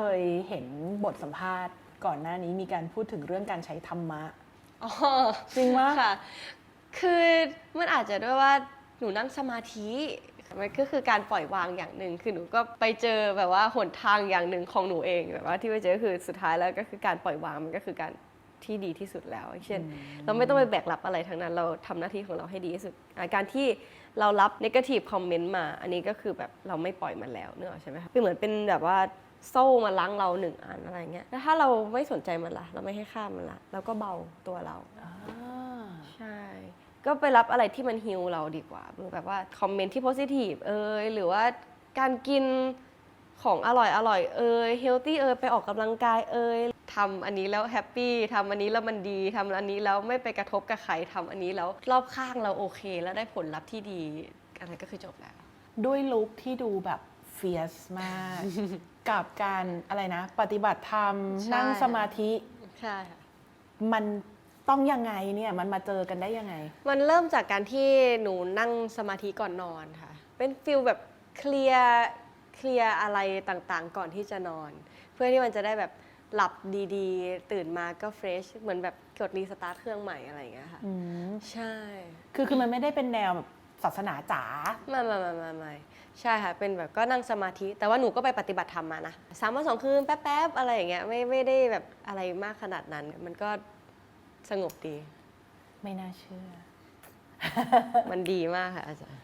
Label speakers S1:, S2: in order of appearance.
S1: เคยเห็นบทสัมภาษณ์ ก่อนหน้านี้มีการพูดถึงเรื่องการใช้ธรรมะ
S2: อ๋อ
S1: จริงวะ
S2: ค่ะ คือมันอาจจะด้วยว่าหนูนั่งสมาธิมันก็คือการปล่อยวางอย่างหนึ่งคือหนูก็ไปเจอแบบว่าหนทางอย่างหนึ่งของหนูเองแบบว่าที่ไปเจอคือสุดท้ายแล้วก็คือการปล่อยวางมันก็คือการ ที่ดีที่สุดแล้ว เช่น เราไม่ต้องไปแบกรับอะไรทั้งนั้น เราทำหน้าที่ของเราให้ดีที่สุดอะการที่เรารับ negative comment มา อันนี้ก็คือแบบเราไม่ปล่อยมันแล้วเนกอะใช่ไหมคะเป็นเหมือนเป็นแบบว่าโซ่มาล้างเราหนึ่งอันอะไรเงี้ยแล้วถ้าเราไม่สนใจมันล่ะเราไม่ให้ค่ามันล่ะเราก็เบาตัวเรา
S1: อ่า
S2: ใช่ ก็ไปรับอะไรที่มันฮิลเราดีกว่าแบบว่าคอมเมนต์ที่โพสิทีฟเอยหรือว่าการกินของอร่อยอร่อยเอยเฮลตี้เอยไปออกกำลังกายเอย ทำอันนี้แล้วแฮปปี้ทำอันนี้แล้วมันดีทำอันนี้แล้วไม่ไปกระทบกับใครทำอันนี้แล้วรอบข้างเราโอเค แล้วได้ผลลัพธ์ที่ดีอะไรก็คือจบแล้ว
S1: ด้วยลุคที่ดูแบบเฟียสมาก กับการอะไรนะ ปฏิบัติธรรม
S2: ใช่
S1: นั่งสมาธิ
S2: ใช่ค่ะ
S1: มันต้องยังไงเนี่ยมันมาเจอกันได้ยังไง
S2: มันเริ่มจากการที่หนูนั่งสมาธิก่อนนอนค่ะ เป็นฟิลแบบเคลียร์เคลียร์อะไรต่างๆ ก่อนที่จะนอน เพื่อที่มันจะได้แบบ หลับดีๆ ตื่นมาก็เฟรชเหมือนแบบกดรีสตาร์ทเครื่องใหม่อะไรอย่างเงี้ยค่ะ
S1: อืม
S2: ใช่
S1: คือคือมันไม่ได้เป็นแนวแบบศาสนาจ๋า
S2: ไม่ไม่ไม่ไม่ไม่ใช่ค่ะ เป็นแบบก็นั่งสมาธิ แต่ว่าหนูก็ไปปฏิบัติธรรมมานะสามวันสองคืนแป๊บๆ อะไรอย่างเงี้ยไม่ไม่ได้แบบอะไรมากขนาดนั้น มันก็สงบดี
S1: ไม่น่าเชื่อ
S2: มันดีมากค่ะอาจารย์